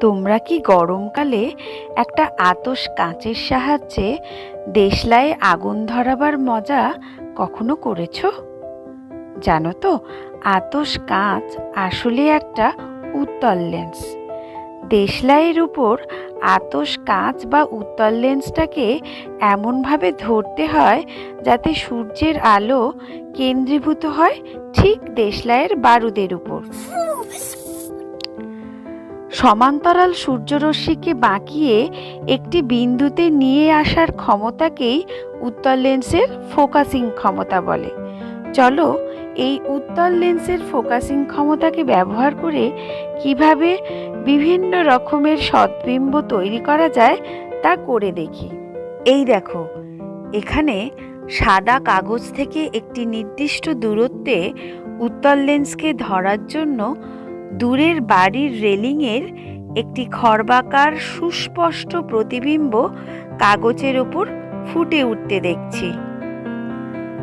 তোমরা কি গরমকালে একটা আতস কাঁচের সাহায্যে দেশলায় আগুন ধরাবার মজা কখনো করেছ? জানো তো, আতস কাঁচ আসলে একটা উত্তল লেন্স। দেশলাইয়ের উপর আতস কাঁচ বা উত্তল লেন্সটাকে এমনভাবে ধরতে হয় যাতে সূর্যের আলো কেন্দ্রীভূত হয় ঠিক দেশলাইয়ের বারুদের উপর। সমান্তরাল সূর্যরশ্মিকে বাঁকিয়ে একটি বিন্দুতে নিয়ে আসার ক্ষমতাকেই উত্তল লেন্সের ফোকাসিং ক্ষমতা বলে। চলো, এই উত্তল লেন্সের ফোকাসিং ক্ষমতাকে ব্যবহার করে কীভাবে বিভিন্ন রকমের সদ্বিম্ব তৈরি করা যায় তা করে দেখি। এই দেখো, এখানে সাদা কাগজ থেকে একটি নির্দিষ্ট দূরত্বে উত্তল লেন্সকে ধরার জন্য দূরের বাড়ির রেলিংয়ের একটি খর্বাকার সুস্পষ্ট প্রতিবিম্ব কাগজের ওপর ফুটে উঠতে দেখছি।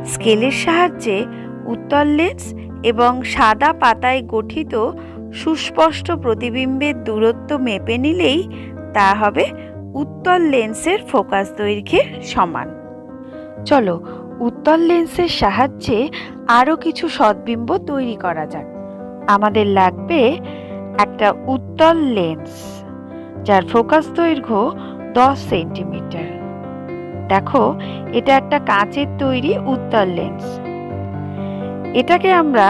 স্কেলের সাহায্যে উত্তল লেন্স এবং সাদা পাতায় গঠিত সুস্পষ্ট প্রতিবিম্বের দূরত্ব মেপে নিলেই তা হবে উত্তল লেন্সের ফোকাস দৈর্ঘ্যের সমান। চলো, উত্তল লেন্সের সাহায্যে আরও কিছু সদ্বিম্ব তৈরি করা যাক। আমাদের লাগবে একটা উত্তল লেন্স, যার ফোকাস দৈর্ঘ্য দশ সেন্টিমিটার। দেখো, এটা একটা কাঁচের তৈরি উত্তল লেন্স। এটাকে আমরা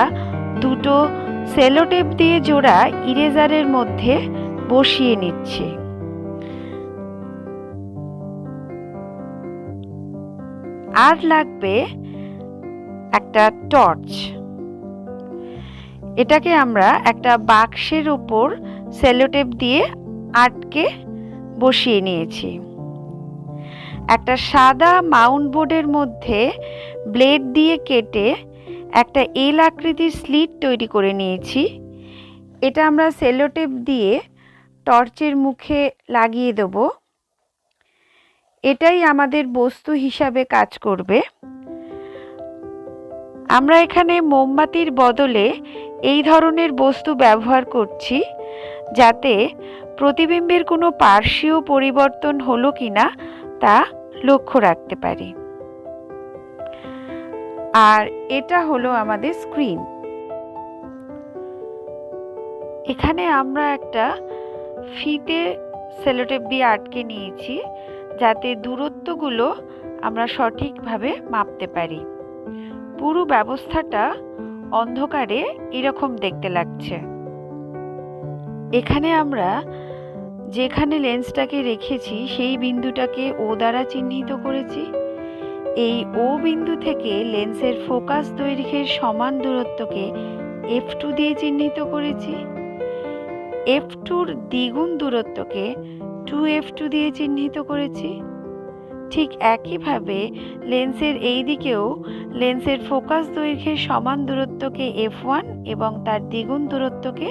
দুটো সেলোটেপ দিয়ে জোড়া ইরেজারের মধ্যে বসিয়ে নিচ্ছি। আর লাগবে একটা টর্চ। এটাকে আমরা একটা বাক্সের উপর সেলোটেপ দিয়ে আটকে বসিয়ে নিয়েছি। একটা সাদা মাউন্ট বোর্ডের মধ্যে ব্লেড দিয়ে কেটে একটা এল আকৃতির স্লিট তৈরি করে নিয়েছি। এটা আমরা সেলোটেপ দিয়ে টর্চের মুখে লাগিয়ে দেব। এটাই আমাদের বস্তু হিসাবে কাজ করবে। আমরা এখানে মোমবাতির বদলে এই ধরনের বস্তু ব্যবহার করছি যাতে প্রতিবিম্বের কোনো পার্শ্বীয় পরিবর্তন হলো কিনা তা লক্ষ্য রাখতে পারি। আর এটা হলো আমাদের স্ক্রিন এখানে আমরা একটা ফিতে সেলোটেপ দিয়ে আটকে নিয়েছি যাতে দূরত্বগুলো আমরা সঠিকভাবে মাপতে পারি। পুরো ব্যবস্থাটা অন্ধকারে এরকম দেখতে লাগছে। এখানে আমরা যেখানে লেন্সটাকে রেখেছি, সেই বিন্দুটাকে ও দ্বারা চিহ্নিত করেছি। এই ও বিন্দু থেকে লেন্সের ফোকাস দৈর্ঘ্যের সমান দূরত্বকে এফ টু দিয়ে চিহ্নিত করেছি। এফ টুর দ্বিগুণ দূরত্বকে টু এফ টু দিয়ে চিহ্নিত করেছি। ঠিক একইভাবে লেন্সের এই দিকেও লেন্সের ফোকাস দৈর্ঘ্যের সমান দূরত্বকে এফ ওয়ান এবং তার দ্বিগুণ দূরত্বকে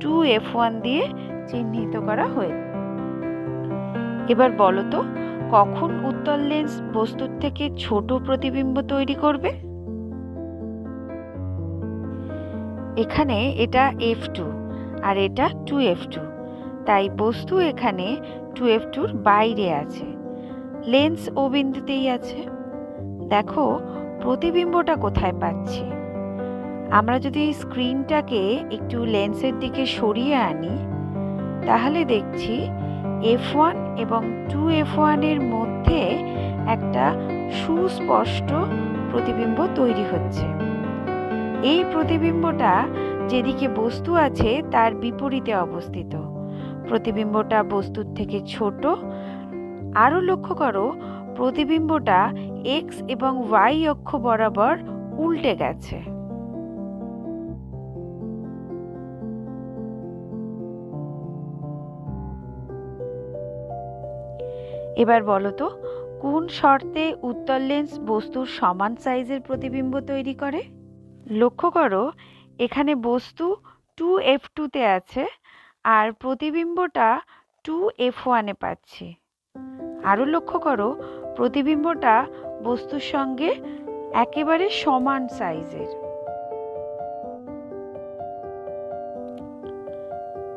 টু এফ ওয়ান দিয়ে চিহ্নিত করা হয়েছে এবার বলো তো, কখন উত্তল লেন্স বস্তুর থেকে ছোট প্রতিবিম্ব তৈরি করবে? এখানে এটা এফ টু আর এটা টু এফ টু তাই বস্তু এখানে টু এফ টুর বাইরে আছে। লেন্স ও বিন্দুতেই আছে। দেখো, প্রতিবিম্বটা কোথায় পাচ্ছি? আমরা যদি স্ক্রিনটাকে একটু লেন্সের দিকে সরিয়ে আনি, তাহলে দেখছি এফ ওয়ান এবং টু এফ ওয়ানের মধ্যে একটা সুস্পষ্ট প্রতিবিম্ব তৈরি হচ্ছে। এই প্রতিবিম্বটা যেদিকে বস্তু আছে, তার বিপরীতে অবস্থিত। প্রতিবিম্বটা বস্তুর থেকে ছোট আরও লক্ষ্য করো, প্রতিবিম্বটা এক্স এবং ওয়াই অক্ষ বরাবর উল্টে গেছে। এবার বলো তো, কোন শর্তে উত্তল লেন্স বস্তুর সমান সাইজের প্রতিবিম্ব তৈরি করে? লক্ষ্য করো, এখানে বস্তু টু এফ টুতে আছে, আর প্রতিবিম্বটা টু এফ ওয়ানে পাচ্ছি। আরও লক্ষ্য করো, প্রতিবিম্বটা বস্তুর সঙ্গে একেবারে সমান সাইজের।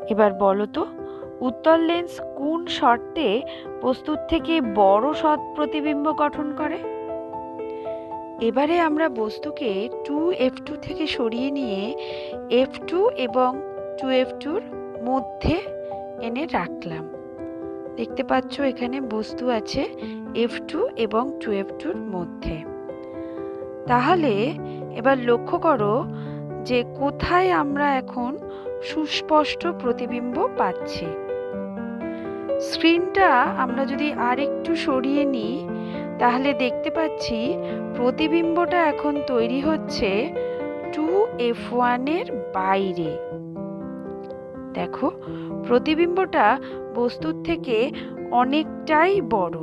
এবার বলো তো, উত্তল লেন্স কোন শর্তে বস্তুর থেকে বড় সৎ প্রতিবিম্ব গঠন করে? এবারে আমরা বস্তুকে টু এফ টু থেকে সরিয়ে নিয়ে এফ টু এবং টু এফ টুর মধ্যে এনে রাখলাম। দেখতে পাচ্ছ এখানে বস্তু আছে এফ টু এবং টু এফ টুর মধ্যে। তাহলে এবার লক্ষ্য করো যে কোথায় আমরা এখন সুস্পষ্ট প্রতিবিম্ব পাচ্ছি। স্ক্রিনটা আমরা যদি আরেকটু সরিয়ে নিই, তাহলে দেখতে পাচ্ছি প্রতিবিম্বটা এখন তৈরি হচ্ছে টু এফ ওয়ানের বাইরে। দেখো, প্রতিবিম্বটা বস্তুর থেকে অনেকটাই বড়।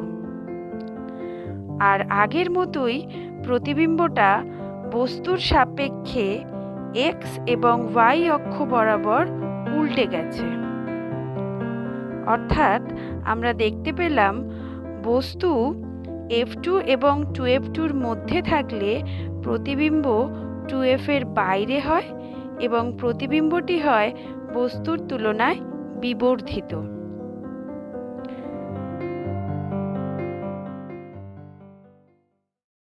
আর আগের মতোই প্রতিবিম্বটা বস্তুর সাপেক্ষে এক্স এবং ওয়াই অক্ষ বরাবর উল্টে গেছে। অর্থাৎ আমরা দেখতে পেলাম বস্তু এফ টু এবং টু এফ টুর মধ্যে থাকলে প্রতিবিম্ব টু এফ এর বাইরে হয় এবং প্রতিবিম্বটি হয় বস্তুর তুলনায় বিবর্ধিত।